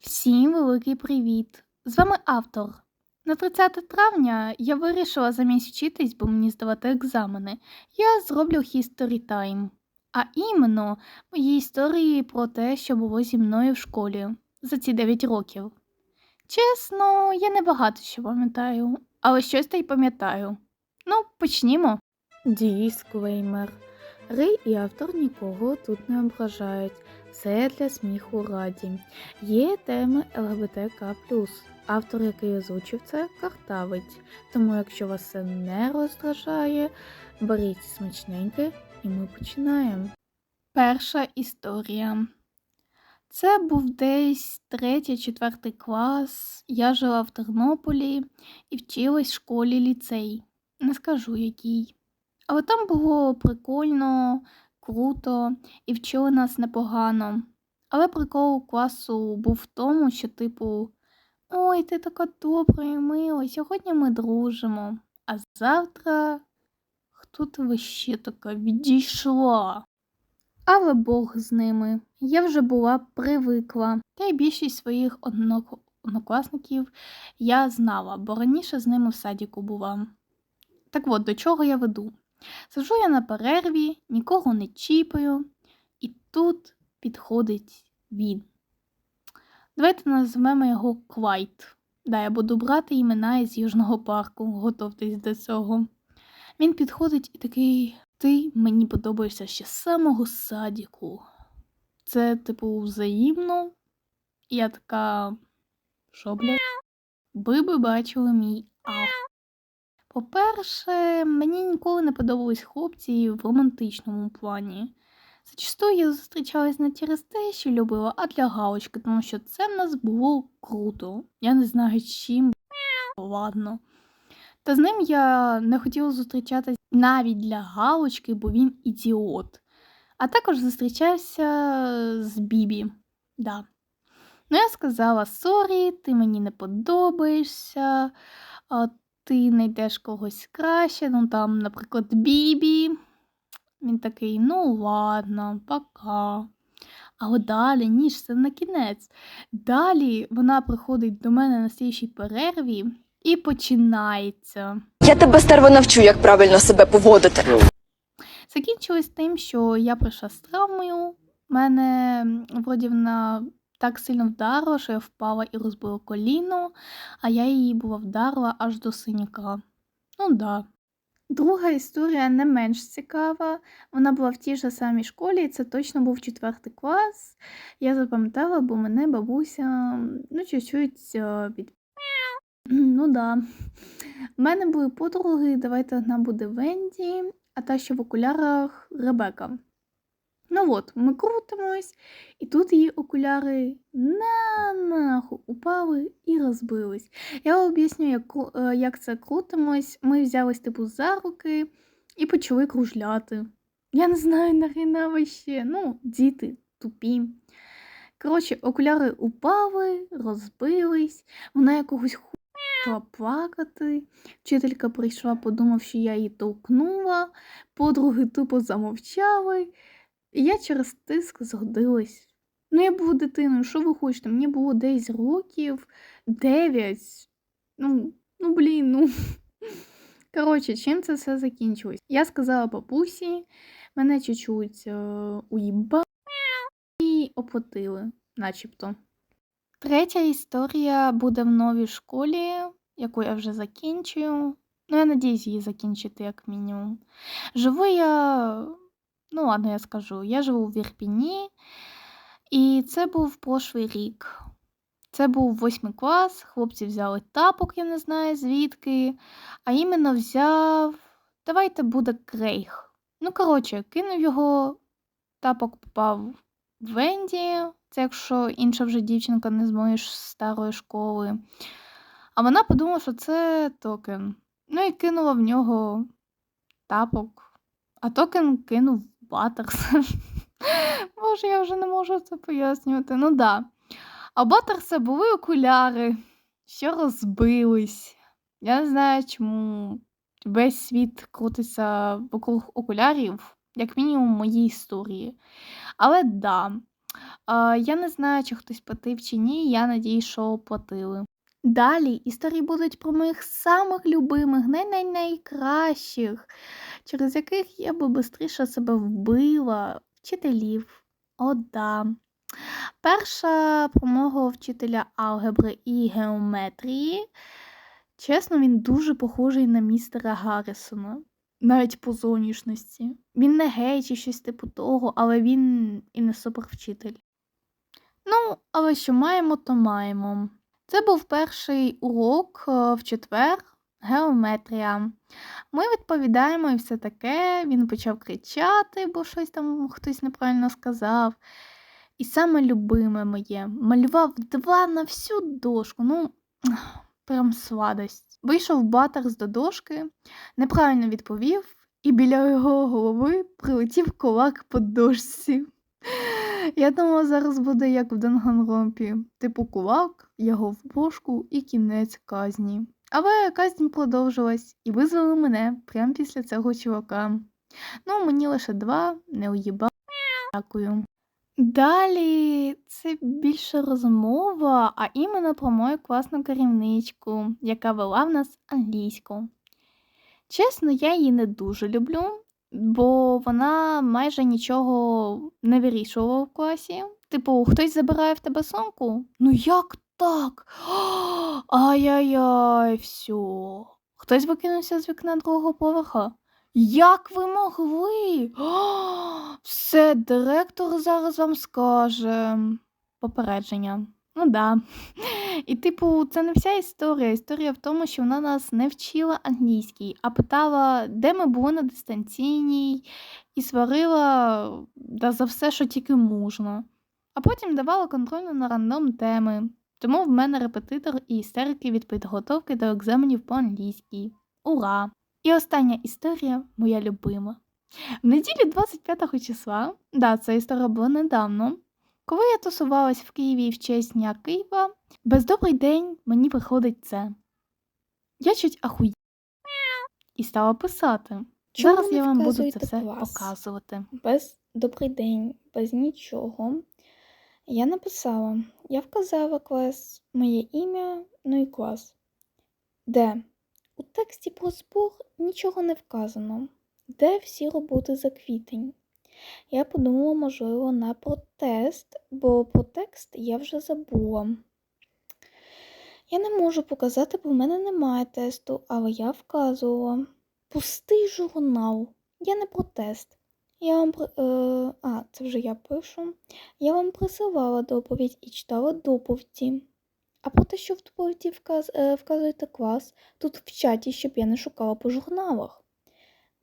Всім великий привіт! З вами автор. На 30 травня я вирішила замість вчитись, бо мені здавати екзамени, я зроблю History Time. А іменно мої історії про те, що було зі мною в школі за ці 9 років. Чесно, я не багато що пам'ятаю, але щось та й пам'ятаю. Ну, почнімо. Дисклеймер. Рей і автор нікого тут не ображають. Все для сміху раді. Є теми ЛГБТК. Автор, який озвучив це, картавить. Тому, якщо вас це не роздражає, беріть смачненьке і ми починаємо. Перша історія. Це був десь третій, четвертий клас. Я жила в Тернополі і вчилась в школі ліцей. Не скажу який. Але там було прикольно, круто і вчили нас непогано. Але прикол класу був в тому, що, типу, ой, ти така добра і мила, сьогодні ми дружимо, а завтра хто ти вище така відійшла. Але Бог з ними. Я вже була привикла, та й більшість своїх однок- однокласників я знала, бо раніше з ними в садіку була. Так от, до чого я веду? Сижу я на перерві, нікого не чіпаю, і тут підходить він. Давайте назвемо його Квайт. Да, я буду брати імена із Южного парку, готовтесь до цього. Він підходить і такий: Ти мені подобаєшся ще з самого садіку. Це, типу, взаємно. Я така. Що, блядь? Ви би бачили мій ав. По-перше, мені ніколи не подобались хлопці в романтичному плані. Зачастую я зустрічалась не через те, що любила, а для галочки, тому що це в нас було круто. Я не знаю чим, ладно. Та з ним я не хотіла зустрічатись навіть для галочки, бо він ідіот. А також зустрічався з Бібі. Да. Ну, я сказала: сорі, ти мені не подобаєшся, ти знайдеш когось краще, ну там, наприклад, Бібі. Він такий, ну ладно, пока. Але далі, ніж це на кінець. Далі вона приходить до мене на слідчій перерві і починається. Я тебе стерво навчу, як правильно себе поводити. Закінчилось тим, що я прийшла з травмою. Мене м, вроді вона так сильно вдарила, що я впала і розбила коліно, а я її була вдарила аж до синяка. Ну да. Друга історія не менш цікава. Вона була в тій же самій школі, і це точно був четвертий клас. Я запам'ятала, бо мене бабуся ну, чуть-чуть е, під. Ну да. У мене були подруги, давайте одна буде Венді, а та, що в окулярах Ребека. Ну от, ми крутимось, і тут її окуляри на нахуй упали і розбились. Я об'ясню, як, е, як це крутимось. Ми взялись типу за руки і почали кружляти. Я не знаю нахрена вообще. Ну, діти тупі. Коротше, окуляри упали, розбились, вона якогось ху плакати. Вчителька прийшла, подумав, що я її толкнула, подруги тупо замовчали. І я через тиск згодилась. Ну, я була дитиною, що ви хочете? Мені було десь років 9. Ну, ну блін, ну. Коротше, чим це все закінчилось? Я сказала бабусі, мене чуть-чуть е, уїбали і оплатили, начебто. Третя історія буде в новій школі, яку я вже закінчую. Ну, я надіюсь її закінчити як мінімум. Живу я, ну ладно, я скажу, я живу в Ірпіні, і це був прошлий рік. Це був восьмий клас, хлопці взяли тапок, я не знаю звідки, а іменно взяв, давайте буде крейг. Ну, коротше, кинув його, тапок попав в Венді, це якщо інша вже дівчинка не з моєї старої школи. А вона подумала, що це токен. Ну і кинула в нього тапок. А токен кинув Батерс. Боже, я вже не можу це пояснювати. Ну да. А Батерса були окуляри, що розбились. Я не знаю, чому весь світ крутиться вокруг окулярів, як мінімум в моїй історії. Але да, я не знаю, чи хтось платив чи ні, я надіюсь, що платили. Далі історії будуть про моїх самих любимих, най-най-найкращих, через яких я би швидше себе вбила, вчителів. О, да. Перша про мого вчителя алгебри і геометрії. Чесно, він дуже похожий на містера Гаррісона, навіть по зовнішності. Він не гей чи щось типу того, але він і не супервчитель. Ну, але що маємо, то маємо. Це був перший урок е, в четвер геометрія. Ми відповідаємо і все таке. Він почав кричати, бо щось там хтось неправильно сказав. І саме любиме моє малював два на всю дошку. Ну, прям сладость. Вийшов батарс до дошки, неправильно відповів, і біля його голови прилетів кулак по дошці. Я думала, зараз буде як в Данганромпі. Типу кулак, його в бошку і кінець казні. Але казнь продовжилась і визвали мене прямо після цього чувака. Ну, мені лише два, не уїба. Дякую. Далі це більше розмова, а іменно про мою класну керівничку, яка вела в нас англійську. Чесно, я її не дуже люблю, бо вона майже нічого не вирішувала в класі. Типу, хтось забирає в тебе сумку? Ну як так? Ай-яй-яй, все. Хтось викинувся з вікна другого поверха. Як ви могли? Все, директор зараз вам скаже. Попередження. Ну да. І, типу, це не вся історія. Історія в тому, що вона нас не вчила англійській, а питала, де ми були на дистанційній, і сварила да, за все, що тільки можна. А потім давала контрольну на рандом теми. Тому в мене репетитор і істерики від підготовки до екзаменів по англійській. Ура! І остання історія, моя любима. В неділю 25 числа, да, ця історія була недавно, коли я тусувалась в Києві в честь Дня Києва, без добрий день мені приходить це. Я чуть ахує і стала писати. Чому Зараз я вам буду це все клас? показувати. Без добрий день, без нічого. Я написала, я вказала клас, моє ім'я, ну і клас. Де? У тексті про збор нічого не вказано. Де всі роботи за квітень? Я подумала, можливо, на протест, бо про текст я вже забула. Я не можу показати, бо в мене немає тесту, але я вказувала. Пустий журнал. Я не протест. Я вам е, а, це вже я пишу. Я вам присилала доповідь і читала доповіді. А про те, що в доповіді вказ, е, вказуєте клас, тут в чаті, щоб я не шукала по журналах.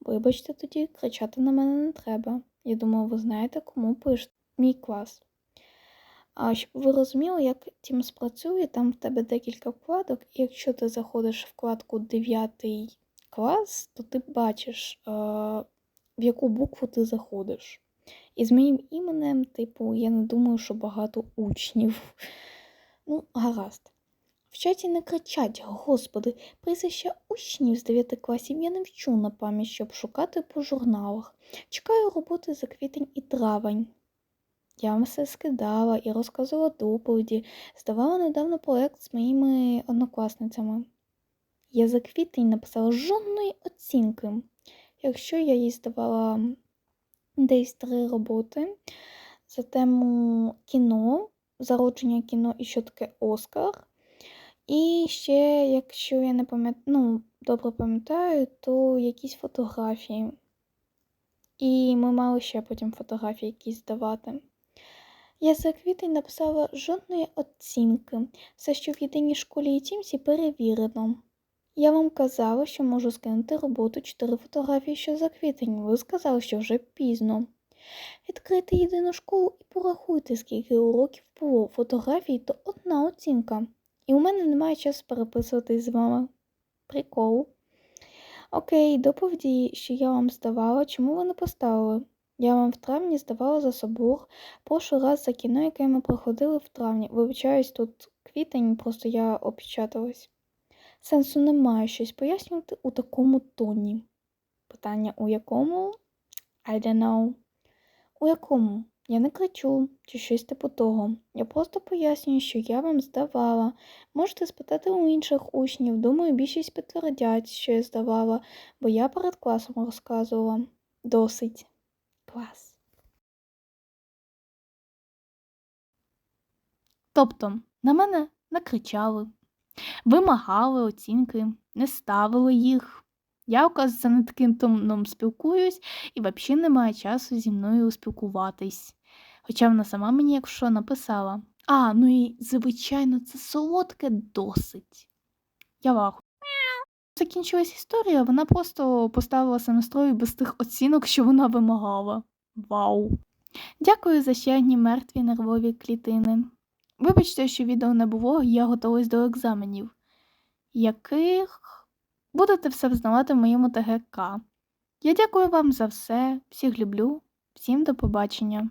Вибачте, тоді кричати на мене не треба. Я думаю, ви знаєте, кому пишете. Мій клас. А щоб ви розуміли, як Teams спрацює, там в тебе декілька вкладок, і якщо ти заходиш в вкладку 9 клас, то ти бачиш, е, в яку букву ти заходиш. І з моїм іменем, типу, я не думаю, що багато учнів. Ну, гаразд. В чаті не кричать, господи, прізвища учнів з 9 класів я не вчу на пам'ять, щоб шукати по журналах. Чекаю роботи за квітень і травень. Я вам все скидала і розказувала доповіді, здавала недавно проєкт з моїми однокласницями. Я за квітень написала жодної оцінки. Якщо я їй здавала десь три роботи за тему кіно, зародження кіно і що таке Оскар. І ще, якщо я не пам'ятаю, ну, добре пам'ятаю, то якісь фотографії. І ми мали ще потім фотографії якісь здавати. Я за квітень написала жодної оцінки. Все, що в єдиній школі і тімсі, перевірено. Я вам казала, що можу скинути роботу 4 фотографії ще за квітень. Ви сказали, що вже пізно. Відкрийте єдину школу і порахуйте, скільки уроків було. Фотографій то одна оцінка. І у мене немає часу переписуватись з вами. Прикол. Окей, доповіді, що я вам здавала, чому ви не поставили? Я вам в травні здавала за собор, прошлий раз за кіно, яке ми проходили в травні. Вибачаюсь, тут квітень, просто я опечаталась. Сенсу немає щось пояснювати у такому тоні. Питання у якому? I don't know. У якому? Я не кричу чи щось типу того. Я просто пояснюю, що я вам здавала. Можете спитати у інших учнів. Думаю, більшість підтвердять, що я здавала, бо я перед класом розказувала. Досить. Клас. Тобто на мене накричали, вимагали оцінки, не ставили їх. Я, оказується, не таким тоном спілкуюсь і взагалі немає часу зі мною спілкуватись. Хоча вона сама мені, якщо написала. А, ну і звичайно, це солодке досить. Я ваху. Закінчилась історія, вона просто поставила семестрою без тих оцінок, що вона вимагала. Вау! Дякую за ще одні мертві нервові клітини. Вибачте, що відео не було, я готуюсь до екзаменів, яких будете все взнавати в моєму ТГК. Я дякую вам за все, всіх люблю, всім до побачення.